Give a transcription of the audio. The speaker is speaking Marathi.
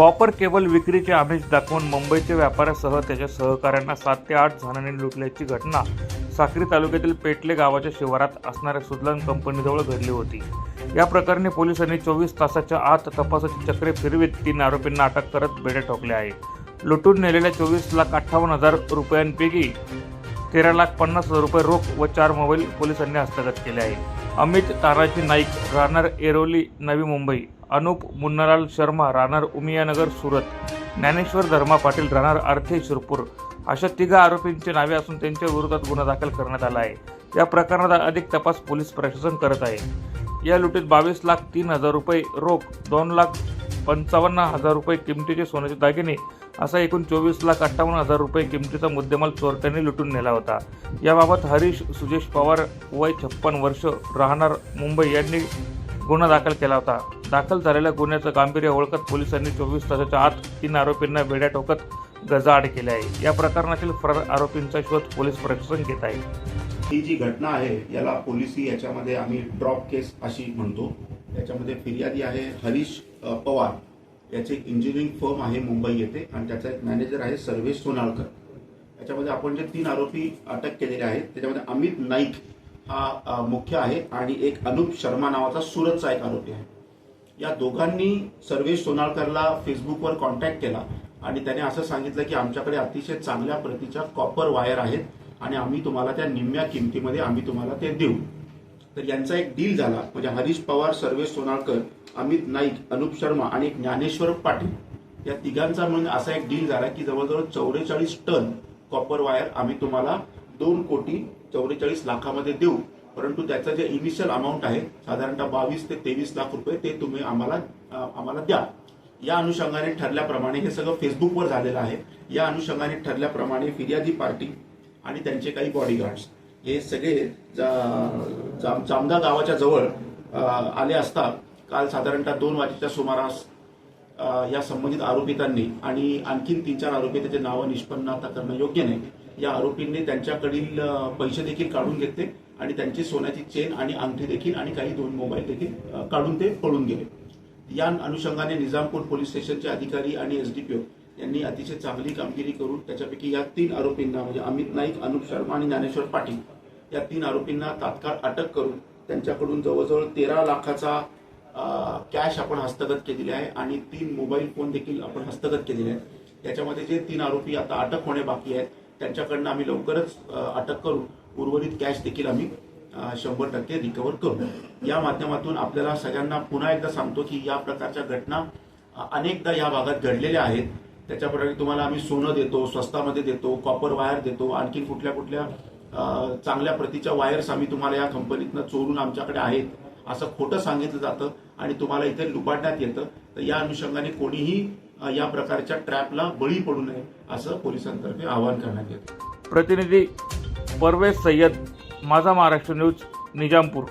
कॉपर केबल विक्रीचे आमिष दाखवून मुंबईच्या व्यापाऱ्यासह त्याच्या सहकाऱ्यांना सात ते आठ जणांनी लुटल्याची घटना साक्री तालुक्यातील पेटले गावाच्या शिवारात असणाऱ्या सुदलन कंपनीजवळ घडली होती. या प्रकरणी पोलिसांनी चोवीस तासाच्या आत तपासाची चक्रे फिरवीत तीन आरोपींना अटक करत बेडे ठोकले आहे लुटून नेलेल्या चोवीस लाख अठ्ठावन्न हजार रुपयांपैकी तेरा लाख पन्नास हजार रुपये रोख व चार मोबाईल पोलिसांनी हस्तगत केले आहे अमित ताराजी नाईक राहणार एरोली नवी मुंबई. अनुप मुन्नालाल शर्मा राहणार उमियानगर सुरत. ज्ञानेश्वर धर्मा पाटील राहणार अर्थे शिरपूर. अशा तिघा आरोपींची नावे असून त्यांच्या विरोधात गुन्हा दाखल करण्यात आला आहे. या प्रकरणात अधिक तपास पोलीस प्रशासन करत आहे. या लुटीत बावीस लाख तीन हजार रुपये रोख दोन लाख पंचावन्न हजार रुपये किमतीचे सोन्याचे दागिने असा एकूण चोवीस लाख अठ्ठावन्न हजार रुपये किमतीचा मुद्देमाल चोरट्यांनी लुटून नेला होता. याबाबत हरीश सुजेश पवार वय छप्पन वर्ष राहणार मुंबई यांनी गुन्हा दाखल केला होता. दाखल झालेल्या गुन्ह्याचं गांभीर्य ओळखत पोलिसांनी चोवीस तासाच्या आत तीन आरोपींना बेड्या टोकत गजाआड केल्या आहे. या प्रकरणातील फरार आरोपींचा शोध पोलीस प्रशासन घेत आहे ही जी घटना आहे याला पोलिसी याच्यामध्ये आम्ही ड्रॉप केस अशी म्हणतो. याच्यामध्ये फिर्यादी आहे हरीश पवार. याचे एक इंजिनिअरिंग फर्म आहे मुंबई येथे आणि त्याचा एक मॅनेजर आहे सर्वेश सोनाळकर. याच्यामध्ये आपण जे तीन आरोपी अटक केलेले आहेत त्याच्यामध्ये अमित नाईक हा मुख्य आहे आणि एक अनुप शर्मा नावाचा सुरतचा एक आरोपी आहे. या दोघांनी सर्वेश सोनाळकरला फेसबुकवर कॉन्टॅक्ट केला आणि त्याने असं सांगितलं की आमच्याकडे अतिशय चांगल्या प्रतीच्या कॉपर वायर आहेत आणि आम्ही तुम्हाला त्या निम्म्या किमतीमध्ये आम्ही तुम्हाला ते देऊ. तर यांचा एक डील झाला. म्हणजे हरीश पवार सर्वेश सोनाळकर अमित नाईक अनुप शर्मा आणि ज्ञानेश्वर पाटील. या तिघांचा म्हणजे असा एक डील झाला की जवळजवळ चौवेचाळीस टन कॉपर वायर आम्ही तुम्हाला दोन कोटी चौवेचाळीस लाखामध्ये देऊ. परंतु त्याचं जे इनिशियल अमाऊंट आहे साधारणतः बावीस ते तेवीस लाख रुपये ते तुम्ही आम्हाला आम्हाला द्या. या अनुषंगाने ठरल्याप्रमाणे हे सगळं फेसबुकवर झालेलं आहे. या अनुषंगाने ठरल्याप्रमाणे फिर्यादी पार्टी आणि त्यांचे काही बॉडीगार्ड्स हे सगळे जा- जाम- जामदा गावाच्या जवळ आले असता काल साधारणतः दोन वाजेच्या सुमारास या संबंधित आरोपितांनी आणि आणखीन तीन चार आरोपी त्याचे नावं निष्पन्न आता करणं योग्य नाही. या आरोपींनी त्यांच्याकडील पैसे देखील काढून घेतले. आणि त्यांची सोन्याची चेन आणि अंगठी देखील आणि काही दोन मोबाईल देखील काढून ते पळून गेले. या अनुषंगाने निजामपूर पोलीस स्टेशनचे अधिकारी आणि एसडीपीओ यांनी अतिशय चांगली कामगिरी करून त्याच्यापैकी या तीन आरोपींना म्हणजे अमित नाईक अनुप शर्मा आणि ज्ञानेश्वर पाटील या तीन आरोपींना तात्काळ अटक करून त्यांच्याकडून जवळजवळ तेरा लाखाचा कॅश आपण हस्तगत केलेली आहे आणि तीन मोबाईल फोन देखील आपण हस्तगत केलेले आहेत. त्याच्यामध्ये जे तीन आरोपी आता अटक होणे बाकी आहेत त्यांच्याकडनं आम्ही लवकरच अटक करू. उर्वरित कॅश देखील आम्ही शंभर टक्के रिकवर करू. या माध्यमातून आपल्याला सगळ्यांना पुन्हा एकदा सांगतो की या प्रकारच्या घटना अनेकदा या भागात घडलेल्या आहेत. त्याच्याप्रमाणे तुम्हाला आम्ही सोनं देतो स्वस्तामध्ये देतो कॉपर वायर देतो आणखीन कुठल्या कुठल्या चांगल्या प्रतीच्या वायर्स आम्ही तुम्हाला या कंपनीतनं चोरून आमच्याकडे आहेत असं खोटं सांगितलं जातं आणि तुम्हाला इथे लुबाडण्यात येतं. तर या अनुषंगाने कोणीही या प्रकारच्या ट्रॅपला बळी पडू नये असं पोलिसांतर्फे आवाहन करण्यात येतं. प्रतिनिधी परवेज सय्यद माझा महाराष्ट्र न्यूज निजामपूर.